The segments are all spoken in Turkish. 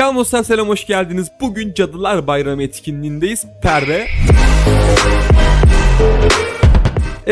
Selam dostlar selam hoş geldiniz. Bugün Cadılar Bayramı etkinliğindeyiz. Perde.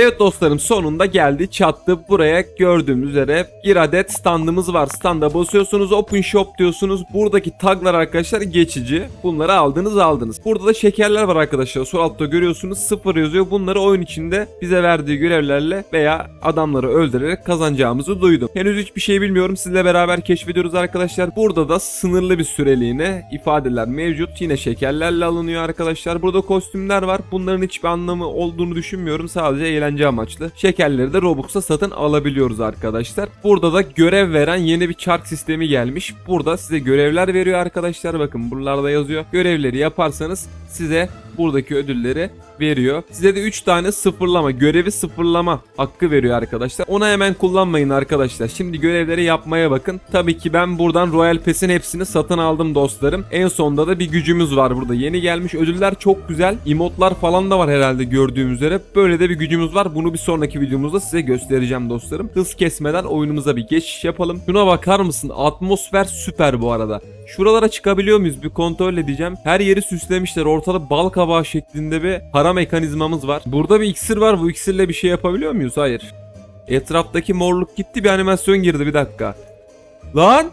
Evet dostlarım sonunda geldi çattı buraya gördüğümüz üzere bir adet standımız var. Standa basıyorsunuz open shop diyorsunuz. Buradaki taglar arkadaşlar geçici. Bunları aldınız aldınız. Burada da şekerler var arkadaşlar. Sol altta görüyorsunuz sıfır yazıyor. Bunları oyun içinde bize verdiği görevlerle veya adamları öldürerek kazanacağımızı duydum. Henüz hiçbir şey bilmiyorum. Sizle beraber keşfediyoruz arkadaşlar. Burada da sınırlı bir süreliğine ifadeler mevcut. Yine şekerlerle alınıyor arkadaşlar. Burada kostümler var. Bunların hiçbir anlamı olduğunu düşünmüyorum. Sadece eğlence amaçlı. Şekerleri de Robux'a satın alabiliyoruz arkadaşlar. Burada da görev veren yeni bir çark sistemi gelmiş. Burada size görevler veriyor arkadaşlar. Bakın buralarda yazıyor. Görevleri yaparsanız size buradaki ödülleri veriyor. Size de 3 tane sıfırlama, görevi sıfırlama hakkı veriyor arkadaşlar. Ona hemen kullanmayın arkadaşlar. Şimdi görevleri yapmaya bakın. Tabii ki ben buradan Royal Pass'in hepsini satın aldım dostlarım. En sonda da bir gücümüz var burada. Yeni gelmiş ödüller çok güzel. Emotlar falan da var herhalde gördüğüm üzere. Böyle de bir gücümüz var. Bunu bir sonraki videomuzda size göstereceğim dostlarım. Hız kesmeden oyunumuza bir geçiş yapalım. Şuna bakar mısın? Atmosfer süper bu arada. Şuralara çıkabiliyor muyuz? Bir kontrol edeceğim. Her yeri süslemişler. Ortada bal kabağı şeklinde bir para mekanizmamız var. Burada bir iksir var. Bu iksirle bir şey yapabiliyor muyuz? Hayır. Etraftaki morluk gitti. Bir animasyon girdi. Bir dakika. Lan!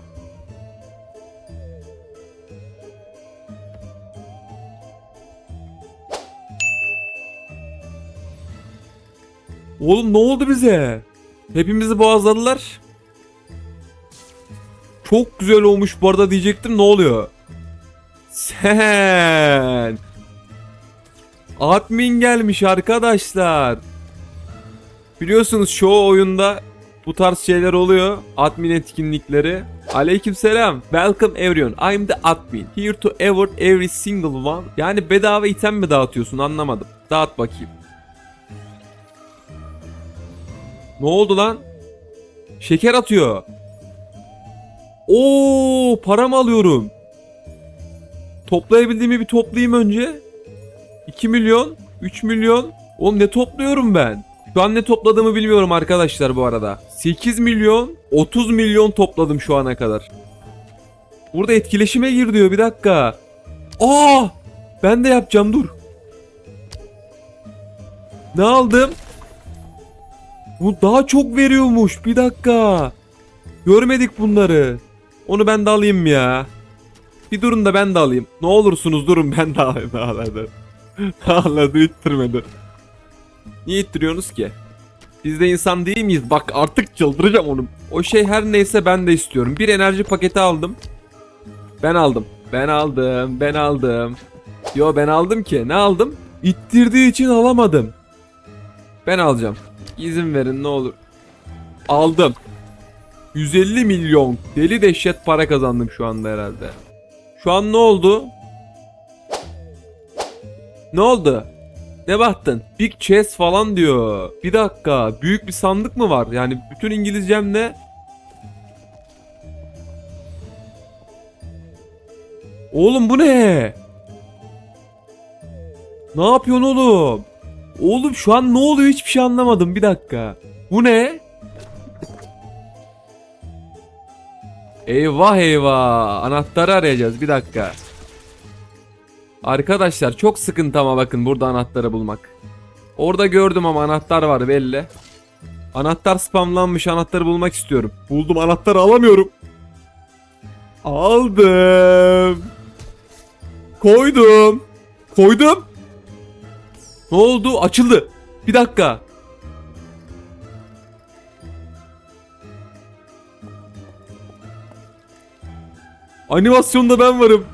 Oğlum ne oldu bize? Hepimizi boğazladılar. Çok güzel olmuş bu arada diyecektim ne oluyor? Sen. Admin gelmiş arkadaşlar. Biliyorsunuz çoğu oyunda bu tarz şeyler oluyor. Admin etkinlikleri. Aleykümselam. Welcome everyone. I'm the admin. Here to award every single one. Yani bedava item mi dağıtıyorsun anlamadım. Dağıt bakayım. Ne oldu lan? Şeker atıyor. Oo, para mı alıyorum? Toplayabildiğimi bir toplayayım önce. 2 milyon, 3 milyon. Oğlum ne topluyorum ben? Şu an ne topladığımı bilmiyorum arkadaşlar bu arada. 8 milyon, 30 milyon topladım şu ana kadar. Burada etkileşime gir diyor bir dakika. Aa! Ben de yapacağım dur. Ne aldım? Bu daha çok veriyormuş. Bir dakika. Görmedik bunları. Onu ben de alayım ya. Bir durun da ben de alayım. Ne olursunuz durun ben de alayım. Ağladı. Ağladı ittirmedi. Niye ittiriyorsunuz ki? Biz de insan değil miyiz? Bak artık çıldıracağım onu. O şey her neyse ben de istiyorum. Bir enerji paketi aldım. Ben aldım. Ben aldım. Ben aldım. Yo ben aldım ki. Ne aldım? İttirdiği için alamadım. Ben alacağım. İzin verin ne olur. Aldım. 150 milyon. Deli dehşet para kazandım şu anda herhalde. Şu an ne oldu? Ne oldu? Ne baktın? Big chest falan diyor. Bir dakika. Büyük bir sandık mı var? Yani bütün İngilizcem ne? Oğlum bu ne? Ne yapıyorsun oğlum? Oğlum şu an ne oluyor hiçbir şey anlamadım. Bir dakika. Bu ne? Eyvah eyvah. Anahtarı arayacağız. Bir dakika. Arkadaşlar çok sıkıntı ama bakın burada anahtarı bulmak. Orada gördüm ama anahtar var belli. Anahtar spamlanmış anahtarı bulmak istiyorum. Buldum anahtarı alamıyorum. Aldım. Koydum. Koydum. Ne oldu? Açıldı. Bir dakika. Animasyonda ben varım.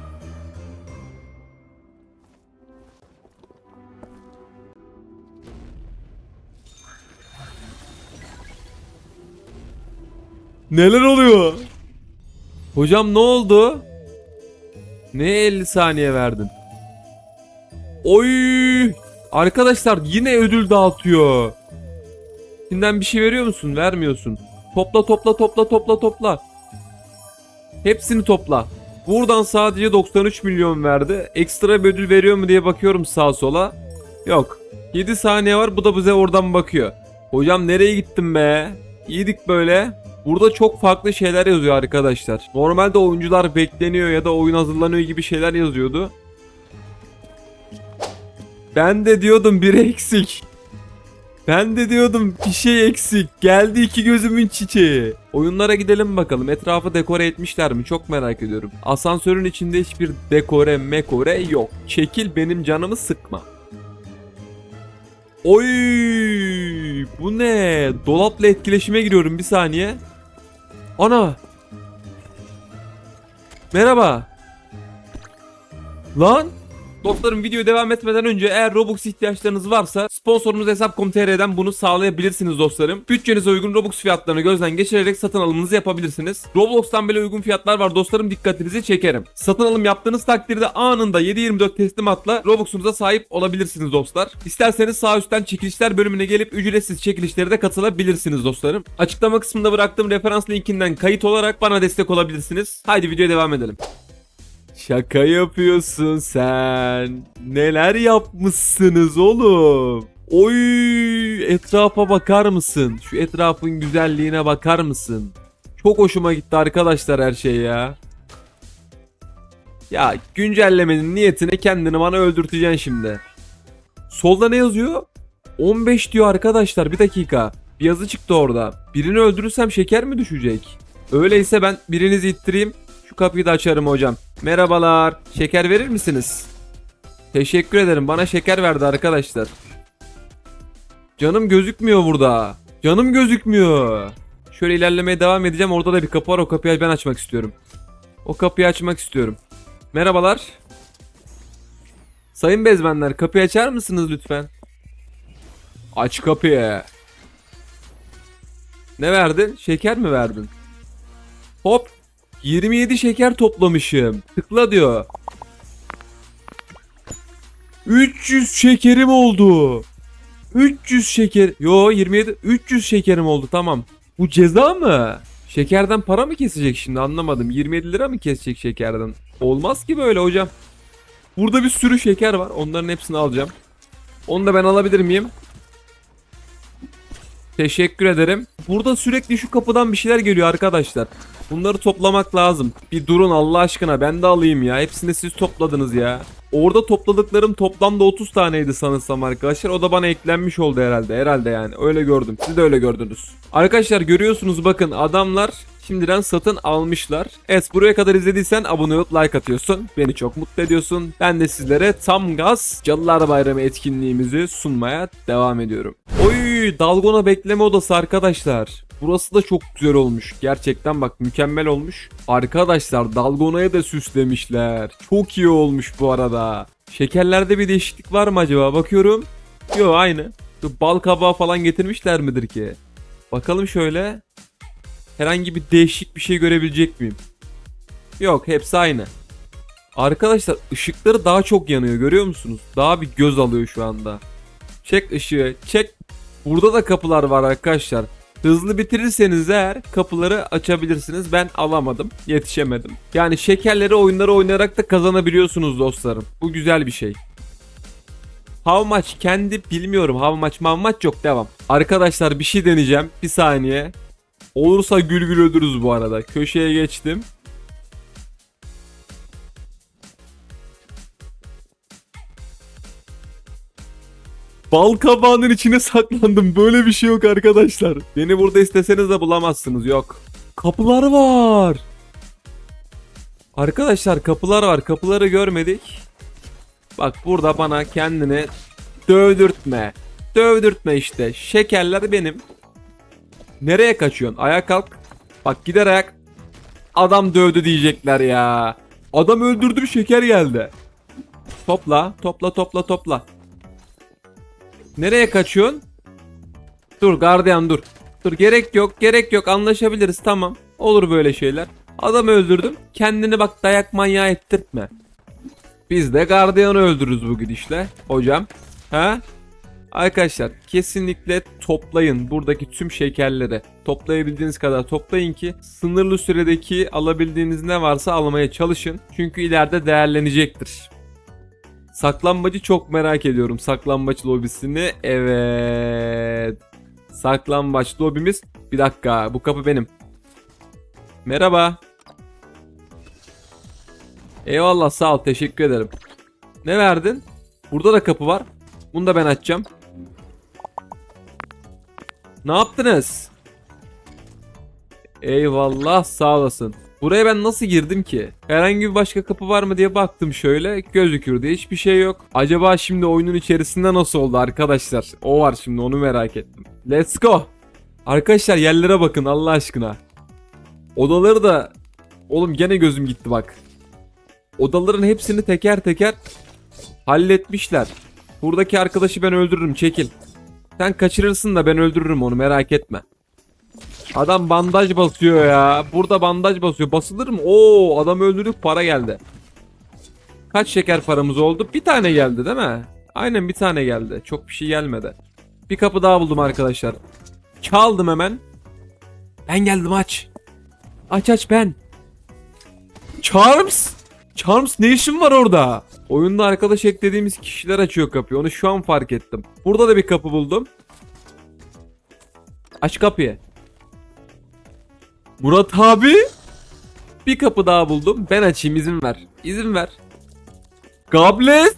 Neler oluyor? Hocam ne oldu? Ne 50 saniye verdin? Oy! Arkadaşlar yine ödül dağıtıyor. Şimdiden bir şey veriyor musun? Vermiyorsun. Topla topla topla topla topla. Hepsini topla. Buradan sadece 93 milyon verdi. Ekstra bir ödül veriyor mu diye bakıyorum sağa sola. Yok. 7 saniye var bu da bize oradan bakıyor. Hocam nereye gittin be? İyiydik böyle. Burada çok farklı şeyler yazıyor arkadaşlar. Normalde oyuncular bekleniyor ya da oyun hazırlanıyor gibi şeyler yazıyordu. Ben de diyordum biri eksik. Ben de diyordum bir şey eksik. Geldi iki gözümün çiçeği. Oyunlara gidelim bakalım. Etrafı dekore etmişler mi? Çok merak ediyorum. Asansörün içinde hiçbir dekore mekore yok. Çekil benim canımı sıkma. Oy! Bu ne? Dolapla etkileşime giriyorum bir saniye. Ana! Merhaba. Lan! Dostlarım video devam etmeden önce eğer Robux ihtiyaçlarınız varsa sponsorumuz Hesap.com.tr'den bunu sağlayabilirsiniz dostlarım. Bütçenize uygun Robux fiyatlarını gözden geçirerek satın alımınızı yapabilirsiniz. Roblox'tan bile uygun fiyatlar var dostlarım dikkatinizi çekerim. Satın alım yaptığınız takdirde anında 7.24 teslimatla Robux'unuza sahip olabilirsiniz dostlar. İsterseniz sağ üstten çekilişler bölümüne gelip ücretsiz çekilişlere de katılabilirsiniz dostlarım. Açıklama kısmında bıraktığım referans linkinden kayıt olarak bana destek olabilirsiniz. Haydi videoya devam edelim. Şaka yapıyorsun sen. Neler yapmışsınız oğlum? Oy etrafa bakar mısın? Şu etrafın güzelliğine bakar mısın? Çok hoşuma gitti arkadaşlar her şey ya. Ya güncellemenin niyetine kendini bana öldürteceksin şimdi. Solda ne yazıyor? 15 diyor arkadaşlar bir dakika. Bir yazı çıktı orada. Birini öldürürsem şeker mi düşecek? Öyleyse ben birinizi ittireyim. Şu kapıyı da açarım hocam. Merhabalar. Şeker verir misiniz? Teşekkür ederim. Bana şeker verdi arkadaşlar. Canım gözükmüyor burada. Canım gözükmüyor. Şöyle ilerlemeye devam edeceğim. Orada da bir kapı var. O kapıyı ben açmak istiyorum. O kapıyı açmak istiyorum. Merhabalar. Sayın bezmenler kapıyı açar mısınız lütfen? Aç kapıyı. Ne verdin? Şeker mi verdin? Hop 27 şeker toplamışım. Tıkla diyor. 300 şekerim oldu. 300 şeker. Yo 27 300 şekerim oldu tamam. Bu ceza mı? Şekerden para mı kesecek şimdi anlamadım. 27 lira mı kesecek şekerden? Olmaz ki böyle hocam. Burada bir sürü şeker var. Onların hepsini alacağım. Onu da ben alabilir miyim? Teşekkür ederim. Burada sürekli şu kapıdan bir şeyler geliyor arkadaşlar. Bunları toplamak lazım. Bir durun Allah aşkına ben de alayım ya. Hepsini siz topladınız ya. Orada topladıklarım toplamda 30 taneydi sanırsam arkadaşlar. O da bana eklenmiş oldu herhalde. Herhalde yani. Öyle gördüm. Siz de öyle gördünüz. Arkadaşlar görüyorsunuz bakın adamlar şimdiden satın almışlar. Evet buraya kadar izlediysen abone olup like atıyorsun. Beni çok mutlu ediyorsun. Ben de sizlere tam gaz Cadılar Bayramı etkinliğimizi sunmaya devam ediyorum. Oy dalgona bekleme odası arkadaşlar. Burası da çok güzel olmuş. Gerçekten bak mükemmel olmuş. Arkadaşlar dalgonaya da süslemişler. Çok iyi olmuş bu arada. Şekerlerde bir değişiklik var mı acaba? Bakıyorum. Yo aynı. Bal kabağı falan getirmişler midir ki? Bakalım şöyle. Herhangi bir değişik bir şey görebilecek miyim? Yok hepsi aynı. Arkadaşlar ışıkları daha çok yanıyor görüyor musunuz? Daha bir göz alıyor şu anda. Çek ışığı çek. Burada da kapılar var arkadaşlar. Hızlı bitirirseniz eğer kapıları açabilirsiniz. Ben alamadım. Yetişemedim. Yani şekerleri oyunları oynayarak da kazanabiliyorsunuz dostlarım. Bu güzel bir şey. How much kendi bilmiyorum. How much how much yok devam. Arkadaşlar bir şey deneyeceğim. Bir saniye. Olursa gül gül öldürürüz bu arada. Köşeye geçtim. Bal kabağının içine saklandım. Böyle bir şey yok arkadaşlar. Beni burada isteseniz de bulamazsınız. Yok. Kapılar var. Arkadaşlar kapılar var. Kapıları görmedik. Bak burada bana kendini dövdürtme. Dövdürtme işte. Şekerler benim. Nereye kaçıyorsun? Ayağa kalk. Bak gider ayak. Adam dövdü diyecekler ya. Adam öldürdüm şeker geldi. Topla, topla, topla, topla. Nereye kaçıyorsun? Dur gardiyan dur. Dur gerek yok gerek yok anlaşabiliriz tamam. Olur böyle şeyler. Adamı öldürdüm. Kendini bak dayak manyağı ettirtme. Biz de gardiyanı öldürürüz bu gidişle. Hocam. Ha? Arkadaşlar kesinlikle toplayın buradaki tüm şekerleri. Toplayabildiğiniz kadar toplayın ki sınırlı süredeki alabildiğiniz ne varsa almaya çalışın. Çünkü ileride değerlenecektir. Saklambacı çok merak ediyorum. Saklambaç lobisini. Evet. Saklambaç lobimiz. Bir dakika bu kapı benim. Merhaba. Eyvallah sağ ol teşekkür ederim. Ne verdin? Burada da kapı var. Bunu da ben açacağım. Ne yaptınız? Eyvallah sağ olasın. Buraya ben nasıl girdim ki? Herhangi bir başka kapı var mı diye baktım şöyle. Gözükürdü hiçbir şey yok. Acaba şimdi oyunun içerisinde nasıl oldu arkadaşlar? O var şimdi onu merak ettim. Let's go. Arkadaşlar yerlere bakın Allah aşkına. Odaları da... Oğlum gene gözüm gitti bak. Odaların hepsini teker teker halletmişler. Buradaki arkadaşı ben öldürürüm çekil. Sen kaçırırsın da ben öldürürüm onu merak etme. Adam bandaj basıyor ya. Burada bandaj basıyor. Basılır mı? Oo adam öldürdük para geldi. Kaç şeker paramız oldu? Bir tane geldi değil mi? Aynen bir tane geldi. Çok bir şey gelmedi. Bir kapı daha buldum arkadaşlar. Çaldım hemen. Ben geldim aç. Aç aç ben. Charms. Charms ne işin var orada? Oyunda arkadaş eklediğimiz kişiler açıyor kapıyı. Onu şu an fark ettim. Burada da bir kapı buldum. Aç kapıyı. Murat abi. Bir kapı daha buldum. Ben açayım izin ver. İzin ver. Goblet.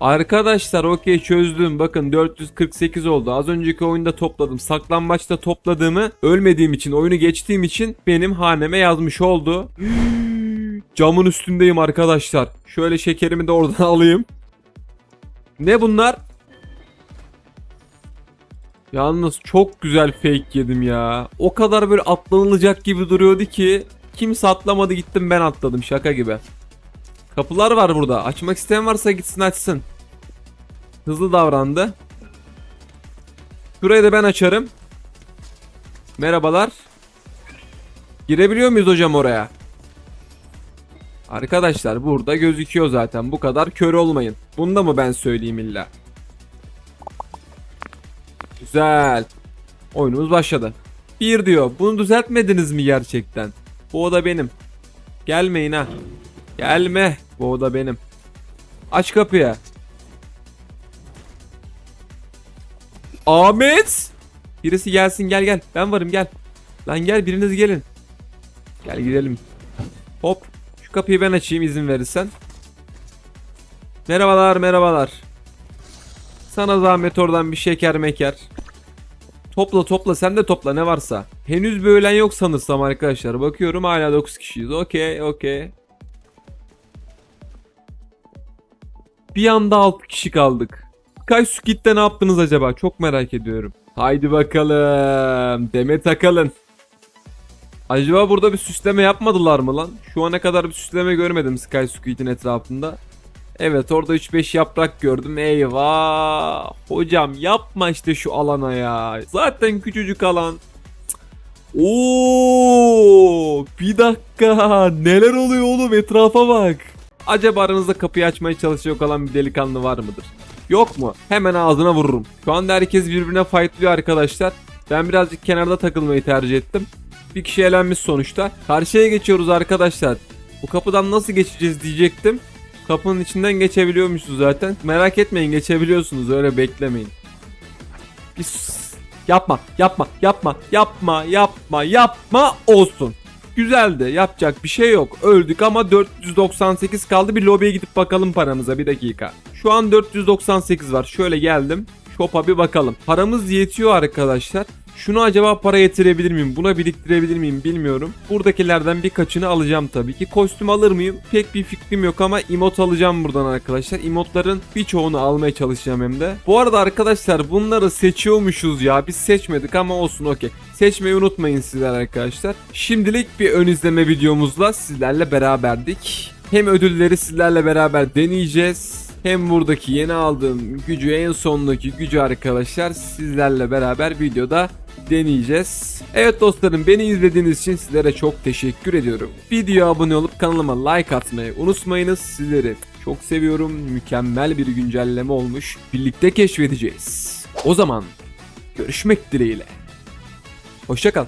Arkadaşlar okey çözdüm. Bakın 448 oldu. Az önceki oyunda topladım. Saklambaçta topladığımı ölmediğim için, oyunu geçtiğim için benim haneme yazmış oldu. Camın üstündeyim arkadaşlar. Şöyle şekerimi de oradan alayım. Ne bunlar? Yalnız çok güzel fake yedim ya. O kadar böyle atlanılacak gibi duruyordu ki kimse atlamadı gittim ben atladım şaka gibi. Kapılar var burada. Açmak isteyen varsa gitsin açsın. Hızlı davrandı. Şurayı da ben açarım. Merhabalar. Girebiliyor muyuz hocam oraya? Arkadaşlar burada gözüküyor zaten. Bu kadar kör olmayın. Bunda mı ben söyleyeyim illa? Güzel. Oyunumuz başladı. Bir diyor. Bunu düzeltmediniz mi gerçekten? Bu oda benim. Gelmeyin ha. Gelme. Bu oda benim. Aç kapıyı. Ahmet. Birisi gelsin gel gel. Ben varım gel. Lan gel biriniz gelin. Gel girelim. Hop. Şu kapıyı ben açayım izin verirsen. Merhabalar merhabalar. Sana zahmet oradan bir şeker meker. Topla topla sen de topla ne varsa. Henüz bir ölen yok sanırsam arkadaşlar. Bakıyorum hala 9 kişiyiz. Okey okey. Bir anda 6 kişi kaldık. Squid'de ne yaptınız acaba? Çok merak ediyorum. Haydi bakalım. Deme takalın. Acaba burada bir süsleme yapmadılar mı lan? Şu ana kadar bir süsleme görmedim Sky Squid'in etrafında. Evet orada 3-5 yaprak gördüm. Eyvah. Hocam yapma işte şu alana ya. Zaten küçücük alan. Oo, bir dakika. Neler oluyor oğlum etrafa bak. Acaba aranızda kapıyı açmaya çalışacak olan bir delikanlı var mıdır? Yok mu? Hemen ağzına vururum. Şu anda herkes birbirine fightlıyor arkadaşlar. Ben birazcık kenarda takılmayı tercih ettim. Bir kişi elenmiş sonuçta. Karşıya geçiyoruz arkadaşlar. Bu kapıdan nasıl geçeceğiz diyecektim. Kapının içinden geçebiliyormuşuz zaten. Merak etmeyin geçebiliyorsunuz öyle beklemeyin. Sus. Yapma yapma yapma yapma yapma yapma olsun. Güzeldi yapacak bir şey yok. Öldük ama 498 kaldı bir lobiye gidip bakalım paramıza bir dakika. Şu an 498 var şöyle geldim. Shop'a bir bakalım. Paramız yetiyor arkadaşlar. Şunu acaba para yetirebilir miyim? Buna biriktirebilir miyim bilmiyorum. Buradakilerden birkaçını alacağım tabii ki. Kostüm alır mıyım? Pek bir fikrim yok ama emot alacağım buradan arkadaşlar. Emotların birçoğunu almaya çalışacağım hem de. Bu arada arkadaşlar bunları seçiyormuşuz ya. Biz seçmedik ama olsun okey. Seçmeyi unutmayın sizler arkadaşlar. Şimdilik bir ön izleme videomuzla sizlerle beraberdik. Hem ödülleri sizlerle beraber deneyeceğiz. Hem buradaki yeni aldığım gücü en sondaki gücü arkadaşlar sizlerle beraber videoda deneyeceğiz. Evet dostlarım beni izlediğiniz için sizlere çok teşekkür ediyorum. Videoya abone olup kanalıma like atmayı unutmayınız. Sizleri çok seviyorum. Mükemmel bir güncelleme olmuş. Birlikte keşfedeceğiz. O zaman görüşmek dileğiyle. Hoşçakal.